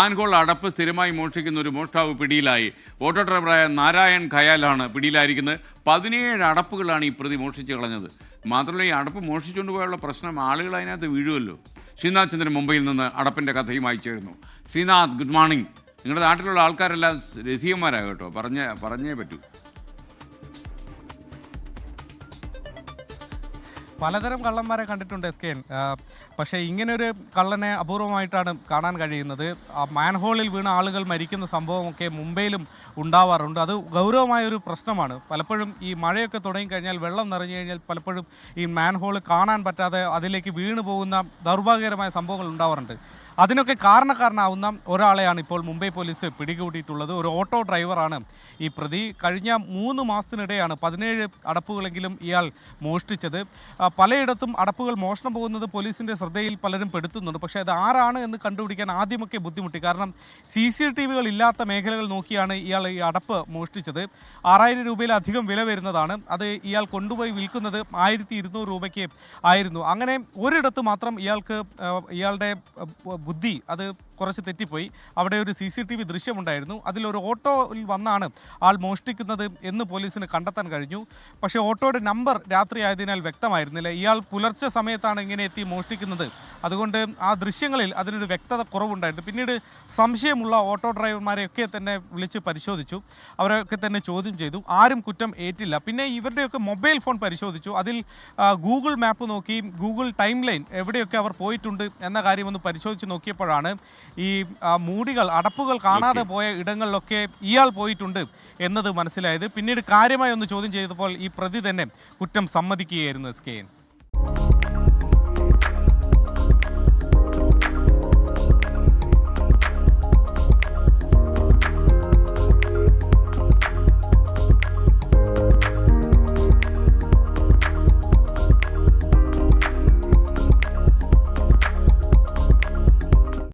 ആൻകോൾ അടപ്പ് സ്ഥിരമായി മോഷ്ടിക്കുന്ന ഒരു മോഷ്ടാവ് പിടിയിലായി. ഓട്ടോ ഡ്രൈവറായ നാരായൺ ഖയാലാണ് പിടിയിലായിരിക്കുന്നത്. പതിനേഴ് അടപ്പുകളാണ് ഈ പ്രതി മോഷ്ടിച്ച് കളഞ്ഞത്. മാത്രമല്ല ഈ അടപ്പ് മോഷ്ടിച്ചുകൊണ്ട് പോയുള്ള പ്രശ്നം ആളുകൾ അതിനകത്ത് വീഴുമല്ലോ. ശ്രീനാഥ് ചന്ദ്രൻ മുംബൈയിൽ നിന്ന് അടപ്പിന്റെ കഥയുമായി ചേരുന്നു. ശ്രീനാഥ് ഗുഡ് മോർണിംഗ് നിങ്ങളുടെ നാട്ടിലുള്ള ആൾക്കാരെല്ലാം രസികന്മാരാണ് കേട്ടോ. പറഞ്ഞേ പറഞ്ഞേ പറ്റൂ. പലതരം കള്ളന്മാരെ കണ്ടിട്ടുണ്ട് എസ് കെ എൻ പക്ഷേ ഇങ്ങനൊരു കള്ളനെ അപൂർവമായിട്ടാണ് കാണാൻ കഴിയുന്നത്. മാൻഹോളിൽ വീണ ആളുകൾ മരിക്കുന്ന സംഭവമൊക്കെ മുംബൈയിലും ഉണ്ടാവാറുണ്ട്. അത് ഗൗരവമായ ഒരു പ്രശ്നമാണ്. പലപ്പോഴും ഈ മഴയൊക്കെ തുടങ്ങി കഴിഞ്ഞാൽ വെള്ളം നിറഞ്ഞു കഴിഞ്ഞാൽ പലപ്പോഴും ഈ മാൻഹോൾ കാണാൻ പറ്റാതെ അതിലേക്ക് വീണു പോകുന്ന ദൗർഭാഗ്യകരമായ സംഭവങ്ങൾ ഉണ്ടാവാറുണ്ട്. അതിനൊക്കെ കാരണക്കാരനാവുന്ന ഒരാളെയാണ് ഇപ്പോൾ മുംബൈ പോലീസ് പിടികൂടിയിട്ടുള്ളത്. ഒരു ഓട്ടോ ഡ്രൈവറാണ് ഈ പ്രതി. കഴിഞ്ഞ മൂന്ന് മാസത്തിനിടെയാണ് പതിനേഴ് അടപ്പുകളെങ്കിലും ഇയാൾ മോഷ്ടിച്ചത്. പലയിടത്തും അടപ്പുകൾ മോഷണം പോകുന്നത് പോലീസിന്റെ ശ്രദ്ധയിൽ പലരും പെടുത്തുന്നുണ്ട്. പക്ഷേ അത് ആരാണ് എന്ന് കണ്ടുപിടിക്കാൻ ആദ്യമൊക്കെ ബുദ്ധിമുട്ടി. കാരണം സി സി ടി വികൾ ഇല്ലാത്ത മേഖലകൾ നോക്കിയാണ് ഇയാൾ ഈ അടപ്പ് മോഷ്ടിച്ചത്. ആറായിരം രൂപയിലധികം വില വരുന്നതാണ്. അത് ഇയാൾ കൊണ്ടുപോയി വിൽക്കുന്നത് ആയിരത്തി ഇരുന്നൂറ് രൂപയ്ക്ക് ആയിരുന്നു. അങ്ങനെ ഒരിടത്ത് മാത്രം ഇയാൾക്ക് ഇയാളുടെ ബുദ്ധി അത് കുറച്ച് തെറ്റിപ്പോയി. അവിടെ ഒരു സി സി ടി വി ദൃശ്യമുണ്ടായിരുന്നു. അതിലൊരു ഓട്ടോയിൽ വന്നാണ് ആൾ മോഷ്ടിക്കുന്നത് എന്ന് പോലീസിന് കണ്ടെത്താൻ കഴിഞ്ഞു. പക്ഷേ ഓട്ടോയുടെ നമ്പർ രാത്രി ആയതിനാൽ വ്യക്തമായിരുന്നില്ല. ഇയാൾ പുലർച്ചെ സമയത്താണ് ഇങ്ങനെ എത്തി മോഷ്ടിക്കുന്നത്. അതുകൊണ്ട് ആ ദൃശ്യങ്ങളിൽ അതിനൊരു വ്യക്തത കുറവുണ്ടായിരുന്നു. പിന്നീട് സംശയമുള്ള ഓട്ടോ ഡ്രൈവർമാരെയൊക്കെ തന്നെ വിളിച്ച് പരിശോധിച്ചു. അവരൊക്കെ തന്നെ ചോദ്യം ചെയ്തു. ആരും കുറ്റം ഏറ്റില്ല. പിന്നെ ഇവരുടെയൊക്കെ മൊബൈൽ ഫോൺ പരിശോധിച്ചു. അതിൽ ഗൂഗിൾ മാപ്പ് നോക്കി ഗൂഗിൾ ടൈം ലൈൻ എവിടെയൊക്കെ അവർ പോയിട്ടുണ്ട് എന്ന കാര്യമൊന്ന് പരിശോധിച്ച് നോക്കിയപ്പോഴാണ് ഈ മൂടികൾ അടപ്പുകൾ കാണാതെ പോയ ഇടങ്ങളിലൊക്കെ ഇയാൾ പോയിട്ടുണ്ട് എന്നത് മനസ്സിലായത്. പിന്നീട് കാര്യമായി ഒന്ന് ചോദ്യം ചെയ്തപ്പോൾ ഈ പ്രതി തന്നെ കുറ്റം സമ്മതിക്കുകയായിരുന്നു എസ് കെ എൻ.